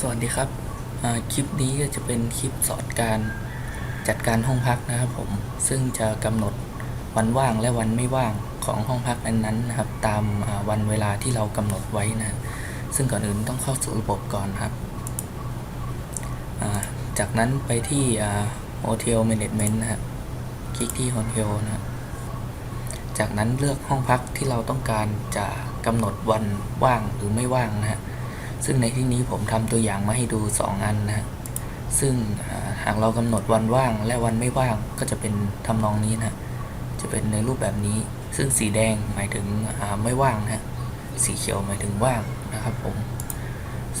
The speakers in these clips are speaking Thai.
สวัสดีครับคลิปนี้ก็จะเป็นคลิปสอนการจัดการห้องพักนะครับผม ซึ่งจะกำหนดวันว่างและวันไม่ว่างของห้องพักนั้นๆนะครับ ตามวันเวลาที่เรากำหนดไว้นะ ซึ่งก่อนอื่นต้องเข้าสู่ระบบก่อนครับ จากนั้นไปที่ Hotel Management นะครับคลิกที่ Hotel นะครับจากนั้นเลือกห้องพักที่เราต้องการจะกำหนดวันว่างหรือไม่ว่างนะฮะ ซึ่งในที่นี้ผมทำตัวอย่างมาให้ดู 2 อันนะ ซึ่งหากเรากำหนดวันว่างและวันไม่ว่างก็จะเป็นทำนองนี้นะ จะเป็นในรูปแบบนี้ ซึ่งสีแดงหมายถึงไม่ว่างนะสีเขียวหมายถึงว่างนะครับผม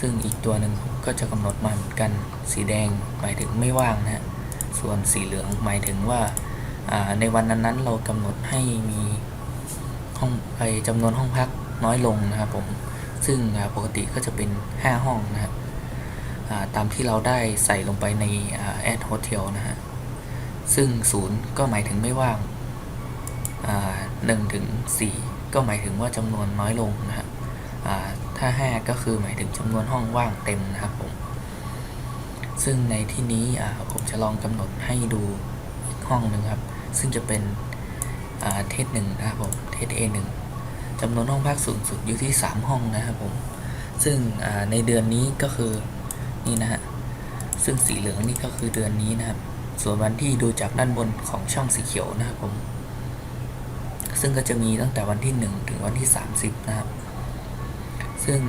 ซึ่งอีกตัวหนึ่งก็จะกำหนดมาเหมือนกัน สีแดงหมายถึงไม่ว่างนะส่วนสีเหลืองหมายถึงว่าอ่าในวันนั้นๆ เรากำหนดให้มีห้องไปจำนวนห้องพักน้อยลงนะครับผม ซึ่งปกติก็จะเป็น 5 ห้องนะครับตามที่เราได้ใส่ลงไปในแอดโฮเทลนะฮะ ซึ่ง 0 ก็หมายถึงไม่ว่างหนึ่งถึงสี่ก็หมายถึงว่าจำนวนน้อยลงนะฮะอ่าถ้า 5 ก็คือหมายถึงจำนวนห้องว่างเต็มนะครับผม ซึ่งในที่นี้ผมจะลองกำหนดให้ดูอีกห้องหนึ่งครับ ซึ่งจะเป็นเทสหนึ่งนะครับผม เทส A1 จำนวนห้องพักสูงสุดอยู่ที่ 3 ห้องนะครับผม ซึ่งในเดือนนี้ก็คือนี่นะฮะ ซึ่งสีเหลืองนี่ก็คือเดือนนี้นะครับ ส่วนวันที่ดูจากด้านบนของช่องสีเขียวนะครับผม ซึ่งก็จะมีตั้งแต่วันที่ 1 ถึงวันที่ 30 นะครับ ซึ่ง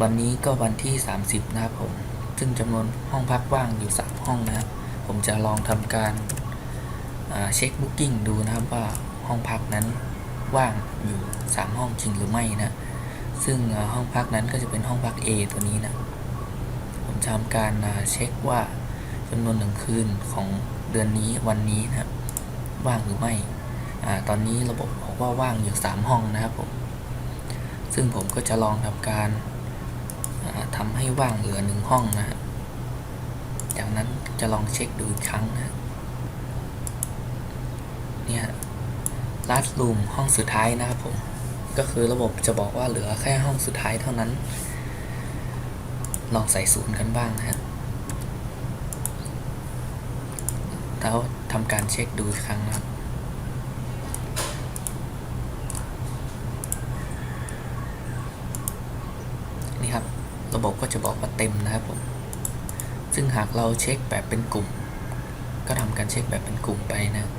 วันนี้ก็วันที่ 30 นะครับผม ซึ่งจำนวนห้องพักว่างอยู่ 3 ห้องนะครับ ผมจะลองทำการเช็คบุ๊กิ้งดูนะครับว่าห้องพักนั้น ว่างอยู่ 3 ห้องจริงหรือไม่นะ ซึ่งห้องพักนั้นก็จะเป็นห้องพัก A ตัวนี้นะ ผมทำการเช็คว่าจำนวนหนึ่งคืนของเดือนนี้วันนี้นะว่างหรือไม่อตอนนี้ระบบบอกว่าว่างอยู่ 3 ห้องนะครับผมซึ่งผมก็จะลองทำการทำให้ว่างเหลือหนึ่งห้องนะจากนั้นจะลองเช็คดูอีกครั้งนะเนี่ย ลัดรูมห้องสุดท้ายนะครับผม ก็คือระบบจะบอกว่าเหลือแค่ห้องสุดท้ายเท่านั้น ลองใส่ศูนย์กันบ้างนะฮะแล้วทำการเช็คดูอีกครั้งนะครับนี่ครับ ระบบก็จะบอกว่าเต็มนะครับผม ซึ่งหากเราเช็คแบบเป็นกลุ่ม ก็ทำการเช็คแบบเป็นกลุ่มไปนะ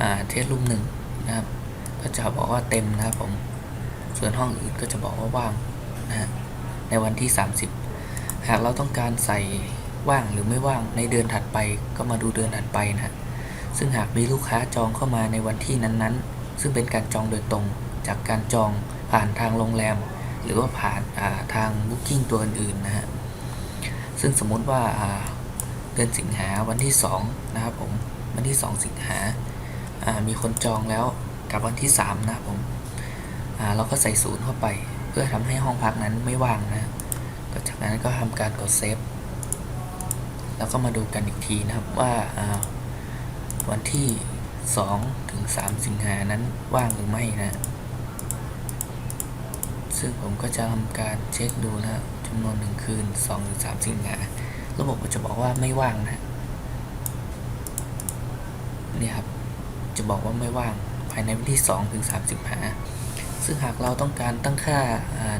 อ่า เทสรูมหนึ่ง นะครับ ก็จะบอกว่าเต็มนะครับผม ส่วนห้องอื่นก็จะบอกว่าว่างนะฮะในวันที่ 30 หากเราต้องการใส่ว่างหรือไม่ว่างในเดือนถัดไปก็มาดูเดือนถัดไปนะฮะซึ่งหากมีลูกค้าจองเข้ามาในวันที่นั้นๆ ซึ่งเป็นการจองโดยตรงจากการจองผ่านทางโรงแรม หรือว่าผ่านาทางบุ๊กิ้งตัวอื่นๆนะฮะ ซึ่งสมมติว่าาเดือนสิงหาวันที่2นะครับผม วันที่ 2 สิงหา มีคนจองแล้วกับวันที่ 3 นะครับผมเราก็ใส่ศูนย์เข้าไป เพื่อทำให้ห้องพักนั้นไม่ว่างนะก็จากนั้นก็ทำการกดเซฟแล้วก็มาดูกันอีกทีนะครับว่าาวันที่ 2 ถึง 3 สิงหานั้นว่างหรือไม่นะ ซึ่งผมก็จะทำการเช็คดูนะจำนวนหนึ่งคืน 2 ถึง 3 สิงหาระบบก็จะบอกว่าไม่ว่างนะเนี่ยครับ จะบอกว่าไม่ว่างภายในวันที่ 2 ถึง 3 สิงหาซึ่งหากเราต้องการตั้งค่า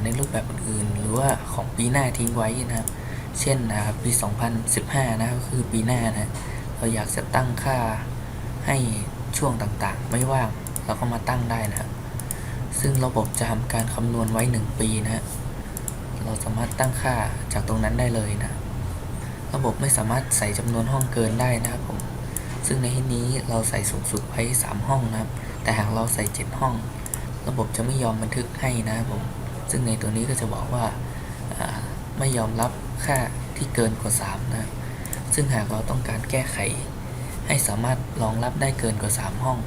ในรูปแบบอื่น หรือว่าของปีหน้าทิ้งไว้นะครับ เช่นอ่าปี 2015 นะครับก็คือปีหน้านะเราอยากจะตั้งค่าให้ช่วงต่างๆ ไม่ว่างเราก็มาตั้งได้นะครับซึ่งระบบจะทำการคำนวณไว้ 1 ปีนะฮะเราสามารถตั้งค่าจากตรงนั้นได้เลยนะ ระบบไม่สามารถใส่จำนวนห้องเกินได้นะครับผม ซึ่งในที่นี้เราใส่สูงสุดไว้ 3 ห้องนะครับ แต่หากเราใส่ 7 ห้อง ระบบจะไม่ยอมบันทึกให้นะครับผม ซึ่งในตัวนี้ก็จะบอกว่าาไม่ยอมรับค่าที่เกินกว่า 3 นะ ซึ่งหากเราต้องการแก้ไข ให้สามารถรองรับได้เกินกว่า 3 ห้อง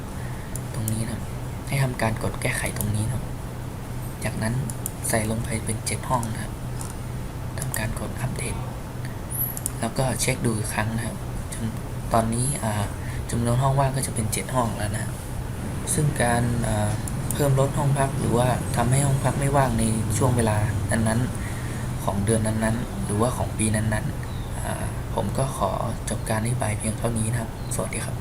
ตรงนี้นะให้ทำการกดแก้ไขตรงนี้นะจากนั้นใส่ลงไปเป็น 7 ห้องนะครับทำการกดอัปเดต แล้วก็เช็คดูอีกครั้งนะครับจำ ตอนนี้จำนวนห้องว่างก็จะเป็น 7 ห้องแล้วนะ ซึ่งการเพิ่มลดห้องพักหรือว่าทำให้ห้องพักไม่ว่างในช่วงเวลานั้นๆของเดือนนั้นๆ หรือว่าของปีนั้นๆผมก็ขอจบการอธิบายเพียงเท่านี้นะครับ สวัสดีครับ